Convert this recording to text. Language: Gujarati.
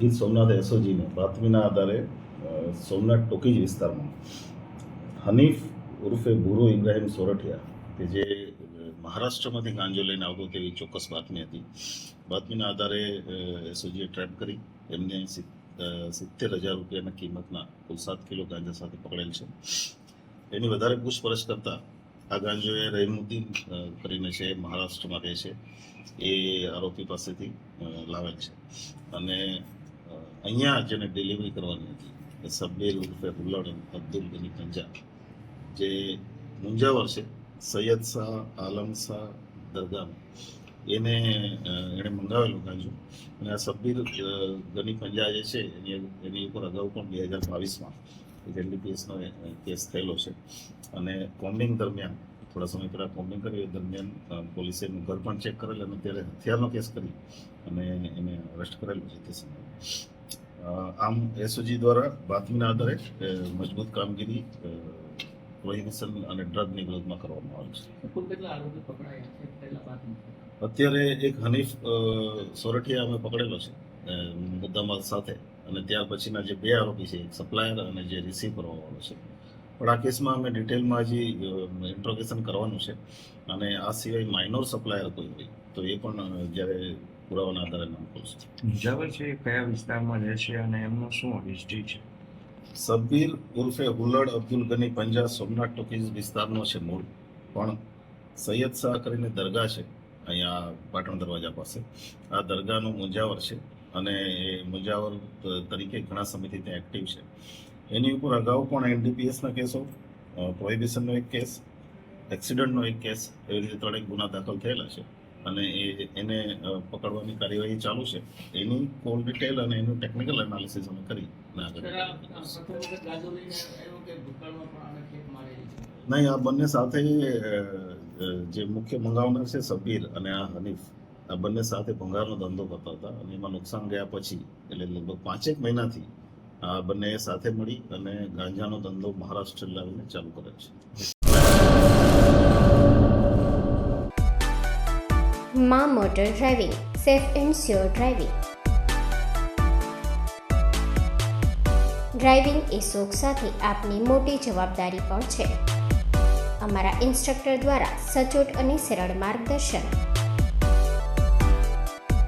ગીર સોમનાથ એસઓજીને બાતમીના આધારે સોમનાથ ટોકીજ વિસ્તારમાં હનીફ ઉર્ફે ગુરુ ઇબ્રાહિમ સોરઠિયા, કે જે મહારાષ્ટ્રમાંથી ગાંજો લઈને આવતો તેવી ચોક્કસ બાતમી હતી. બાતમીના આધારે એસઓજીએ ટ્રેપ કરી. એમને સિત્તેર હજાર રૂપિયાના કિંમતના કુલ સાત કિલો ગાંજા સાથે પકડેલ છે. એની વધારે પૂછપરછ કરતાં આ ગાંજોએ રહીમુદ્દીન કરીને છે, મહારાષ્ટ્રમાં રહે છે. એ આરોપી પાસેથી લાવેલ છે. અને અહીંયા જેને ડિલિવરી કરવાની હતી. એ સબ્બીર ઉર્ફે હુલ્લડ અબ્દુલ ગની પંજા જે મુંજાવર છે, સૈયદ શાહ, આલમ શાહ, દરગાહ. એને એણે મંગાવેલું ગાંજુ. અને આ સબ્બીર ગની પંજા જે છે, એની એની ઉપર અગાઉ પણ બે હજાર બાવીસમાં એક એનડીપીએસનો કેસ થયેલો છે. અને કોમ્બિંગ દરમિયાન થોડા સમય પહેલાં કોમ્બિંગ કરી એ દરમિયાન પોલીસે એનું ઘર પણ ચેક કરેલ અને ત્યારે હથિયારનો કેસ કરી અને એને અરેસ્ટ કરેલું છે તે સમયે. આમ એસઓજી દ્વારા બાતમીના આધારે મજબૂત કામગીરી પ્રોહિબિશન અને ડ્રગની વિરોધમાં કરવામાં આવે છે. અત્યારે એક હનીફ સોરઠિયા અમે પકડેલો છે મુદ્દામાં મુદ્દામાલ સાથે અને ત્યાર પછીના જે બે આરોપી છે એક સપ્લાયર અને જે રિસીવ કરવાવાળો છે. પણ આ કેસમાં અમે ડિટેલમાં હજી ઇન્ટ્રોગેશન કરવાનું છે. અને આ સિવાય માઇનોર સપ્લાયર કોઈ હોય તો એ પણ જ્યારે પુરાવાના આધારે નામ ખોલશું. મુજાવર છે. કયા વિસ્તારમાં રહે છે અને એમનું શું હિસ્ટ્રી છે? સબ્બીર ઉર્ફે હુલડ અબ્દુલ ગની પંજા સોમનાથ ટોકીઝ વિસ્તારનો છે મૂળ. પણ સૈયદ શાહ કરીને દરગાહ છે અહીંયા પાટણ દરવાજા પાસે. આ દરગાહનું મુંજાવર છે અને એ મુંજાવર તરીકે ઘણા સમયથી ત્યાં એક્ટિવ છે. એની ઉપર અગાઉ પણ એનડીપીએસના કેસો પ્રોહિબિશનનો એક કેસ એક્સિડન્ટનો એક કેસ એવી રીતે ત્રણેક ગુના દાખલ થયેલા છે. અને એ એને પકડવાની કાર્યવાહી ચાલુ છે. એની કોલ ડિટેલ અને એનું ટેકનિકલ એનાલિસિસ અમે કરી નહીં આ બંને સાથે જે મુખ્ય મંગાવનાર છે સબીર અને આ હનીફ આ બંને સાથે ભંગારનો ધંધો કરતા હતા અને એમાં નુકસાન ગયા પછી એટલે લગભગ પાંચેક મહિનાથી આ બંને સાથે મળી અને ગાંજાનો ધંધો મહારાષ્ટ્ર લાવીને ચાલુ કરે છે. મા motor driving, safe and sure driving. Driving એ શોખ સાથે આપની મોટી જવાબદારી પણ છે. અમારા ઇન્સ્ટ્રક્ટર દ્વારા સચોટ અને સરળ માર્ગદર્શન.